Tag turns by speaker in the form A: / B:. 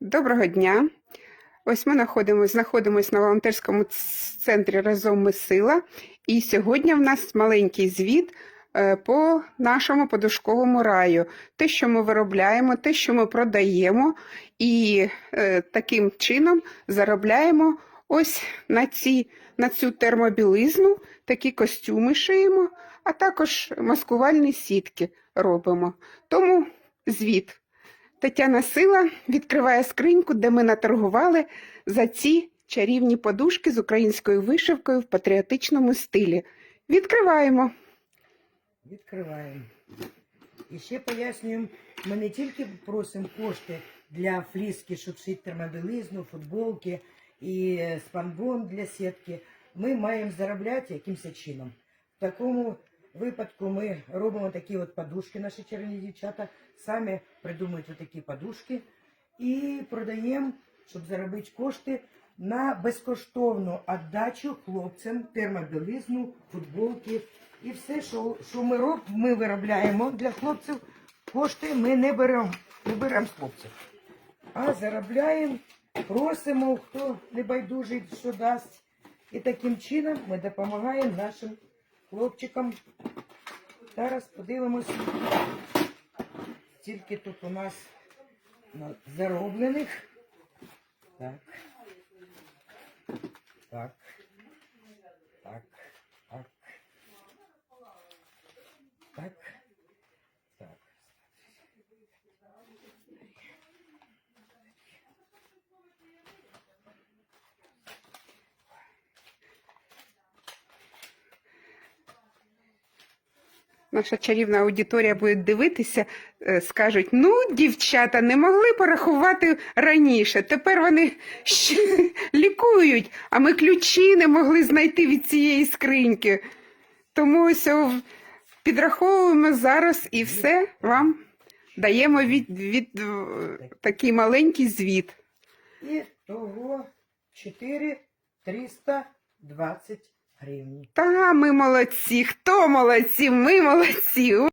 A: Доброго дня. Ось ми знаходимося, знаходимося на волонтерському центрі Разом ми сила. І сьогодні в нас маленький звіт е, по нашому подушковому раю. Те, що ми виробляємо, те, що ми продаємо, і е, таким чином заробляємо ось на, ці, на цю термобілизну, такі костюми шиємо, а також маскувальні сітки робимо. Тому звіт. Тетяна Сила відкриває скриньку, де ми наторгували за ці чарівні подушки з українською вишивкою в патріотичному стилі. Відкриваємо.
B: Відкриваємо. І ще пояснюємо, ми не тільки просимо кошти для фліски, щоб шити термобілизну, футболки і спанбон для сітки. Ми маємо заробляти якимось чином. В такому випадку ми робимо такі от подушки, наші чарівні дівчата, самі придумують такі подушки і продаємо, щоб заробити кошти на безкоштовну віддачу хлопцям термобілизну, футболки і все, що, що ми роб, ми виробляємо для хлопців, кошти ми не беремо, не беремо з хлопців. А заробляємо, просимо, хто не байдужий, що дасть. І таким чином ми допомагаємо нашим хлопчикам. Зараз подивимось, скільки тут у нас зароблених. Так. Так. Так. Так. Так.
A: Наша чарівна аудиторія буде дивитися, е, скажуть: ну, дівчата, не могли порахувати раніше. Тепер вони ще лікують, а ми ключі не могли знайти від цієї скриньки. Тому ось підраховуємо зараз і все вам даємо від, від, е, такий маленький звіт.
B: І того 4 320 гривень.
A: Та ми молодці. Хто молодці? Ми молодці.